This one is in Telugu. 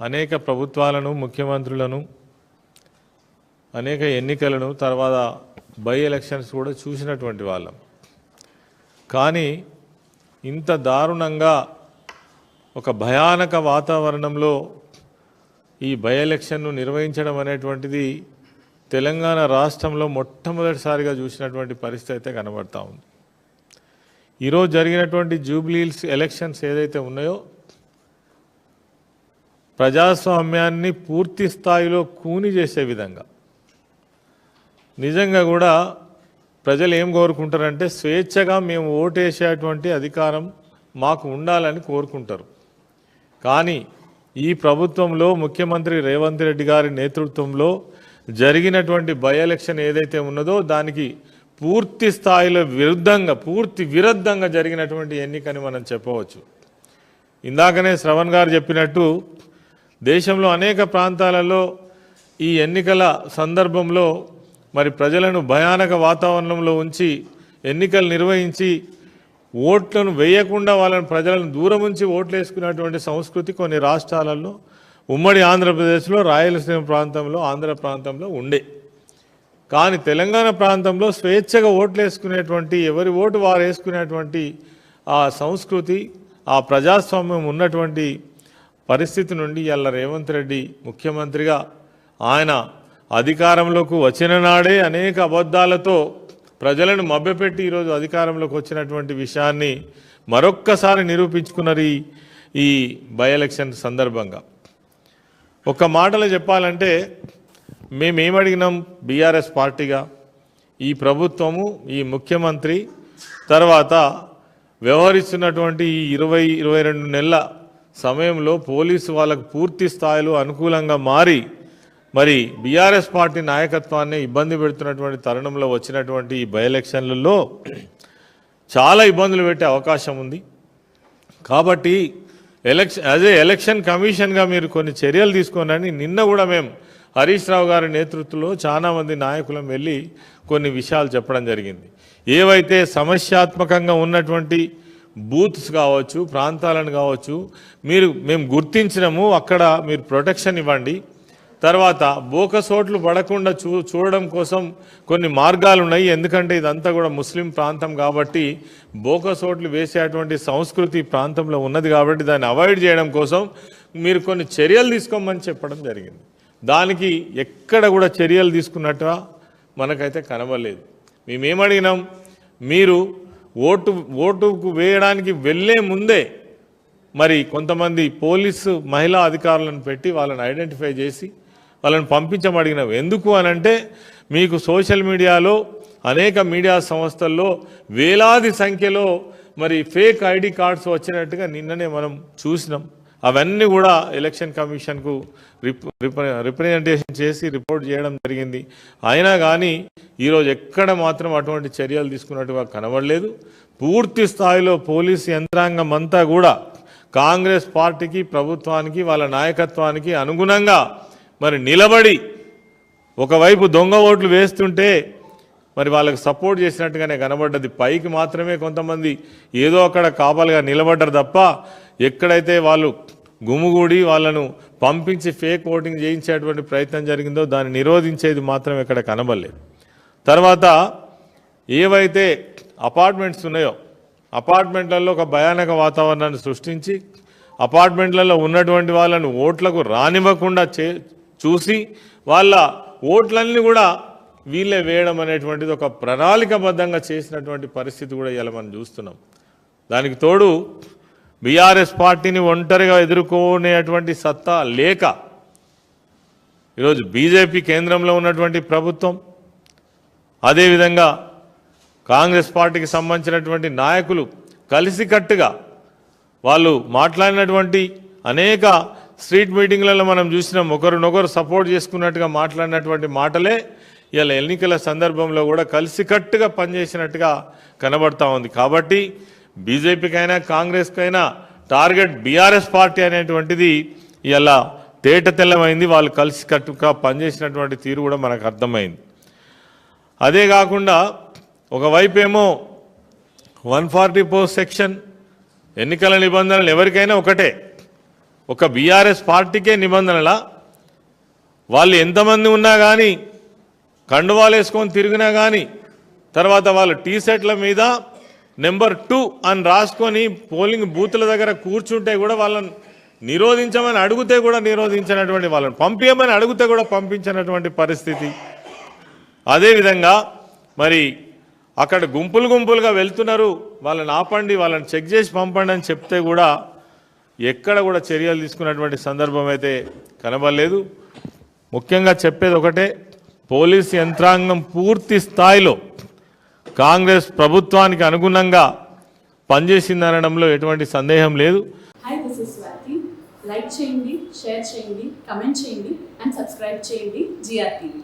అనేక ప్రభుత్వాలను ముఖ్యమంత్రులను అనేక ఎన్నికలను తర్వాత బై ఎలక్షన్స్ కూడా చూసినటువంటి వాళ్ళం. కానీ ఇంత దారుణంగా ఒక భయానక వాతావరణంలో ఈ బై ఎలక్షన్ను నిర్వహించడం అనేటువంటిది తెలంగాణ రాష్ట్రంలో మొట్టమొదటిసారిగా చూసినటువంటి పరిస్థితి అయితే కనబడతా ఉంది. ఈరోజు జరిగినటువంటి జూబ్లీల్స్ ఎలక్షన్స్ ఏదైతే ఉన్నాయో ప్రజాస్వామ్యాన్ని పూర్తి స్థాయిలో కూని చేసే విధంగా. నిజంగా కూడా ప్రజలు ఏం కోరుకుంటారంటే స్వేచ్ఛగా మేము ఓటేసేటువంటి అధికారం మాకు ఉండాలని కోరుకుంటారు. కానీ ఈ ప్రభుత్వంలో ముఖ్యమంత్రి రేవంత్ రెడ్డి గారి నేతృత్వంలో జరిగినటువంటి బై ఎలక్షన్ ఏదైతే ఉన్నదో దానికి పూర్తి స్థాయిలో విరుద్ధంగా పూర్తి విరుద్ధంగా జరిగినటువంటి ఎన్నికని మనం చెప్పవచ్చు. ఇందాకనే శ్రవణ్ గారు చెప్పినట్టు దేశంలో అనేక ప్రాంతాలలో ఈ ఎన్నికల సందర్భంలో మరి ప్రజలను భయానక వాతావరణంలో ఉంచి ఎన్నికలు నిర్వహించి ఓట్లను వేయకుండా వాళ్ళని ప్రజలను దూరం ఉంచి ఓట్లు వేసుకున్నటువంటి సంస్కృతి కొన్ని రాష్ట్రాలలో ఉమ్మడి ఆంధ్రప్రదేశ్లో రాయలసీమ ప్రాంతంలో ఆంధ్ర ప్రాంతంలో ఉండే. కానీ తెలంగాణ ప్రాంతంలో స్వేచ్ఛగా ఓట్లు వేసుకునేటువంటి ఎవరి ఓటు వారు వేసుకునేటువంటి ఆ సంస్కృతి ఆ ప్రజాస్వామ్యం ఉన్నటువంటి పరిస్థితి నుండి ఇవాళ రేవంత్ రెడ్డి ముఖ్యమంత్రిగా ఆయన అధికారంలోకి వచ్చిన నాడే అనేక అబద్ధాలతో ప్రజలను మభ్యపెట్టి ఈరోజు అధికారంలోకి వచ్చినటువంటి విషయాన్ని మరొక్కసారి నిరూపించుకున్నారు ఈ ఈ బై ఎలక్షన్ సందర్భంగా. ఒక మాటలో చెప్పాలంటే మేమేమడిగినాం బీఆర్ఎస్ పార్టీగా? ఈ ప్రభుత్వము ఈ ముఖ్యమంత్రి తర్వాత వ్యవహరిస్తున్నటువంటి ఈ ఇరవై ఇరవై రెండు నెలల సమయంలో పోలీసు వాళ్ళకు పూర్తి స్థాయిలో అనుకూలంగా మారి మరి బీఆర్ఎస్ పార్టీ నాయకత్వాన్ని ఇబ్బంది పెడుతున్నటువంటి తరుణంలో వచ్చినటువంటి ఈ బై ఎలక్షన్లలో చాలా ఇబ్బందులు పెట్టే అవకాశం ఉంది. కాబట్టి ఎలక్షన్ అదే ఎలక్షన్ కమిషన్గా మీరు కొన్ని చర్యలు తీసుకోనని నిన్న కూడా మేము హరీష్ రావు గారి నేతృత్వంలో చాలా మంది నాయకులం వెళ్ళి కొన్ని విషయాలు చెప్పడం జరిగింది. ఏవైతే సమస్యాత్మకంగా ఉన్నటువంటి బూత్స్ కావచ్చు ప్రాంతాలను కావచ్చు మీరు మేము గుర్తించినము అక్కడ మీరు ప్రొటెక్షన్ ఇవ్వండి. తర్వాత బోకసోట్లు పడకుండా చూ చూడడం కోసం కొన్ని మార్గాలు ఉన్నాయి. ఎందుకంటే ఇదంతా కూడా ముస్లిం ప్రాంతం కాబట్టి బోకసోట్లు వేసేటువంటి సంస్కృతి ప్రాంతంలో ఉన్నది కాబట్టి దాన్ని అవాయిడ్ చేయడం కోసం మీరు కొన్ని చర్యలు తీసుకోమని చెప్పడం జరిగింది. దానికి ఎక్కడ కూడా చర్యలు తీసుకున్నట్టుగా మనకైతే కనబడలేదు. మేమేమడిగినాం మీరు ఓటు ఓటుకు వేయడానికి వెళ్ళే ముందే మరి కొంతమంది పోలీసు మహిళా అధికారులను పెట్టి వాళ్ళని ఐడెంటిఫై చేసి వాళ్ళని పంపించమడిగినవి ఎందుకు అనంటే మీకు సోషల్ మీడియాలో అనేక మీడియా సంస్థల్లో వేలాది సంఖ్యలో మరి ఫేక్ ఐడి కార్డ్స్ వచ్చినట్టుగా నిన్ననే మనం చూసినాం. అవన్నీ కూడా ఎలక్షన్ కమిషన్కు రిప్ రిప్రజెంటేషన్ చేసి రిపోర్ట్ చేయడం జరిగింది. అయినా కానీ ఈరోజు ఎక్కడ మాత్రం అటువంటి చర్యలు తీసుకున్నట్టుగా కనబడలేదు. పూర్తి స్థాయిలో పోలీస్ యంత్రాంగం అంతా కూడా కాంగ్రెస్ పార్టీకి ప్రభుత్వానికి వాళ్ళ నాయకత్వానికి అనుగుణంగా మరి నిలబడి ఒకవైపు దొంగ ఓట్లు వేస్తుంటే మరి వాళ్ళకి సపోర్ట్ చేసినట్టుగానే కనబడ్డది. పైకి మాత్రమే కొంతమంది ఏదో అక్కడ కాపలుగా నిలబడ్డారు తప్ప ఎక్కడైతే వాళ్ళు గుమిగూడి వాళ్ళను పంపించి ఫేక్ ఓటింగ్ చేయించేటువంటి ప్రయత్నం జరిగిందో దాన్ని నిరోధించేది మాత్రం ఇక్కడ కనబడలేదు. తర్వాత ఏవైతే అపార్ట్మెంట్స్ ఉన్నాయో అపార్ట్మెంట్లలో ఒక భయానక వాతావరణాన్ని సృష్టించి అపార్ట్మెంట్లలో ఉన్నటువంటి వాళ్ళను ఓట్లకు రానివ్వకుండా చే చూసి వాళ్ళ ఓట్లన్నీ కూడా వీళ్ళే వేయడం అనేటువంటిది ఒక ప్రణాళికబద్ధంగా చేసినటువంటి పరిస్థితి కూడా ఇలా మనం చూస్తున్నాం. దానికి తోడు బీఆర్ఎస్ పార్టీని ఒంటరిగా ఎదుర్కొనేటువంటి సత్తా లేక ఈరోజు బీజేపీ కేంద్రంలో ఉన్నటువంటి ప్రభుత్వం అదేవిధంగా కాంగ్రెస్ పార్టీకి సంబంధించినటువంటి నాయకులు కలిసికట్టుగా వాళ్ళు మాట్లాడినటువంటి అనేక స్ట్రీట్ మీటింగ్లలో మనం చూసినాం ఒకరినొకరు సపోర్ట్ చేసుకున్నట్టుగా మాట్లాడినటువంటి మాటలే ఇలా ఎన్నికల సందర్భంలో కూడా కలిసికట్టుగా పనిచేసినట్టుగా కనబడతా ఉంది. కాబట్టి బీజేపీకైనా కాంగ్రెస్కైనా టార్గెట్ బీఆర్ఎస్ పార్టీ అనేటువంటిది ఇలా తేట తెల్లమైంది వాళ్ళు కలిసి కట్టుగా పనిచేసినటువంటి తీరు కూడా మనకు అర్థమైంది. అదే కాకుండా ఒకవైపు ఏమో వన్ ఫార్టీ ఫోర్ సెక్షన్ ఎన్నికల నిబంధనలు ఎవరికైనా ఒకటే. ఒక బీఆర్ఎస్ పార్టీకే నిబంధనల. వాళ్ళు ఎంతమంది ఉన్నా కానీ కండువాలు వేసుకొని తిరిగినా కానీ తర్వాత వాళ్ళు టీ షర్ట్ల మీద నెంబర్ టూ అని రాసుకొని పోలింగ్ బూత్ల దగ్గర కూర్చుంటే కూడా వాళ్ళని నిరోధించమని అడిగితే కూడా నిరోధించినటువంటి వాళ్ళని పంపించమని అడిగితే కూడా పంపించినటువంటి పరిస్థితి. అదేవిధంగా మరి అక్కడ గుంపులు గుంపులుగా వెళ్తున్నారు. వాళ్ళని ఆపండి వాళ్ళని చెక్ చేసి పంపండి అని చెప్తే కూడా ఎక్కడ కూడా చర్యలు తీసుకున్నటువంటి సందర్భం అయితే కనబడలేదు. ముఖ్యంగా చెప్పేది ఒకటే పోలీస్ యంత్రాంగం పూర్తి స్థాయిలో కాంగ్రెస్ ప్రభుత్వానికి అనుగుణంగా పనిచేసిందనడంలో ఎటువంటి సందేహం లేదు. Hi this is Swathi like చేయండి షేర్ చేయండి కమెంట్ చేయండి అండ్ సబ్స్క్రైబ్ చేయండి జిఆర్టీవీ